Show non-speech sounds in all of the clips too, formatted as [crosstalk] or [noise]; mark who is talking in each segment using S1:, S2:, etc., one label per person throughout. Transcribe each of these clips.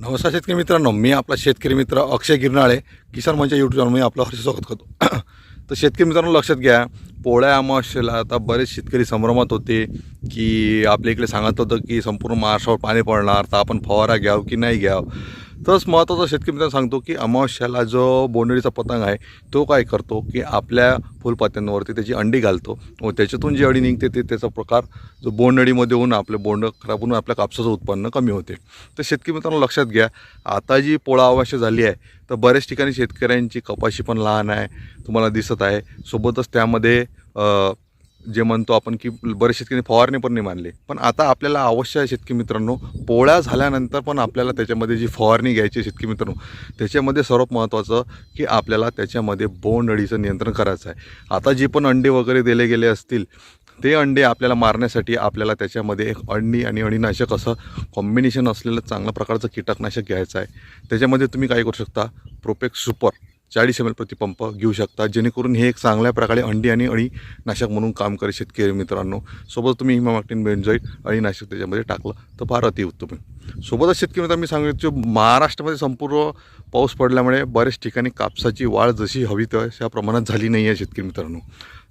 S1: नमस्कार शेतकरी मित्रांनो मी आपला शेतकरी मित्र अक्षय गिरनाळे किसान मंच यूट्यूब चॅनल मी आपलं हर्ष स्वागत करतो. [clears throat] तर शेतकरी मित्रांनो लक्षात घ्या पोळ्या अमावस्येला आता बरेच शेतकरी संभ्रमात होते की आपल्या इकडे सांगत होतं की संपूर्ण महाराष्ट्रावर पाणी पडणार तर आपण फवारा घ्याव की नाही घ्याव? तसंच महत्त्वाचा शेतकरी मित्रांनो सांगतो की अमावस्याला जो बोंडळीचा पतंग आहे तो काय करतो की आपल्या फुलपात्यांवरती त्याची अंडी घालतो व त्याच्यातून जी अडी निघते ते त्याचा प्रकार जो बोंडअळीमध्ये होऊन आपले बोंड खराब होऊन आपल्या कापसाचं उत्पन्न कमी होते. तर शेतकरी मित्रांनो लक्षात घ्या आता जी पोळा अवश्य झाली आहे तर बऱ्याच ठिकाणी शेतकऱ्यांची कपाशी पण लहान आहे तुम्हाला दिसत आहे. सोबतच त्यामध्ये जे म्हणतो आपण की बरेच शेतकरी फवारणी पण नाही मानले. पण आता आपल्याला आवश्यक आहे शेतकरी मित्रांनो पोळ्या झाल्यानंतर पण आपल्याला त्याच्यामध्ये जी फवारणी घ्यायची आहे शेतकरी मित्रांनो त्याच्यामध्ये सर्वात महत्त्वाचं की आपल्याला त्याच्यामध्ये बोंड अळीचं नियंत्रण करायचं आहे. आता जे पण अंडे वगैरे दिले गेले असतील ते अंडे आपल्याला मारण्यासाठी आपल्याला त्याच्यामध्ये एक अंडी आणि अळीनाशक असं कॉम्बिनेशन असलेलं चांगल्या प्रकारचं कीटकनाशक घ्यायचं आहे. त्याच्यामध्ये तुम्ही काय करू शकता प्रोपेक्स सुपर चाळीस एम एल प्रतिपंप घेऊ शकता जेणेकरून हे एक चांगल्या प्रकारे अंडी आणि अळी नाशक म्हणून काम करे शेतकरी मित्रांनो. सोबत तुम्ही हिमामॅक्टिन बेंजॉईट अळीनाशक त्याच्यामध्ये टाकलं तर फार अतिउत्तम आहे. सोबतच शेतकरी मित्रांनो मी सांगू इच्छितो महाराष्ट्रामध्ये संपूर्ण पाऊस पडल्यामुळे बऱ्याच ठिकाणी कापसाची वाढ जशी हवी तशा प्रमाणात झाली नाही आहे शेतकरी मित्रांनो.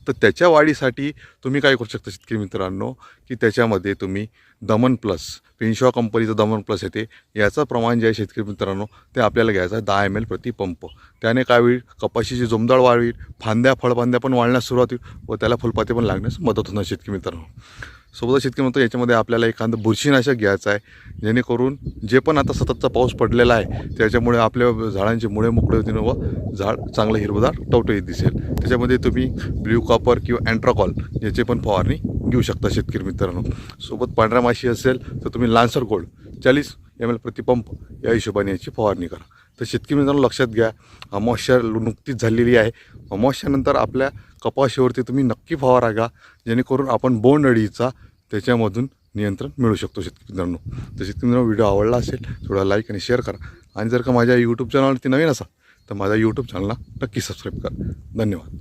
S1: तर त्याच्या वाढीसाठी तुम्ही काय करू शकता शेतकरी मित्रांनो की त्याच्यामध्ये तुम्ही दमन प्लस पिनशॉ कंपनीचं दमन प्लस येते. याचं प्रमाण जे आहे शेतकरी मित्रांनो ते आपल्याला घ्यायचं आहे दहा एम एल प्रति पंप. त्याने काय होईल कपाशीची जोमदाळ वाढ होईल फांद्या फळफांद्या पण वाढण्यास सुरुवात होईल व त्याला फुलपाते पण लागण्यास मदत होणार शेतकरी मित्रांनो. सोबतच शेतकरी म्हणतो याच्यामध्ये आपल्याला एखादं बुरशीनाशक घ्यायचं आहे जेणेकरून जे पण आता सततचा पाऊस पडलेला आहे त्याच्यामुळे आपल्या झाडांची मुळे मोकळे होतील व झाड चांगलं हिरवदार टवटवीत दिसेल. त्याच्यामध्ये तुम्ही ब्ल्यू कॉपर किंवा अँट्राकॉल याची पण फवारणी घेऊ शकता शेतकरी मित्रांनो. सोबत पांढऱ्या माशी असेल तर तुम्ही लान्सर गोल्ड चाळीस एम एल प्रतिपंप या हिशोबाने याची फवारणी करा. तर शेतकरी मित्रांनो लक्षात घ्या अमावस्या नुकतीच झालेली आहे. अमावस्यानंतर आपल्या कपाशीवरती तुम्ही नक्की फवारा घ्या जेणेकरून आपण बोंड अळीचा त्याच्यामधून नियंत्रण मिळू शकतो शेतकरी मित्रांनो तर शेतकरी मित्रांनो व्हिडिओ आवडला असेल थोडा लाईक आणि शेअर करा. आणि जर का माझ्या यूट्यूब चॅनलवरती नवीन असाल तर माझ्या यूट्यूब चॅनलला नक्की सबस्क्राईब करा. धन्यवाद.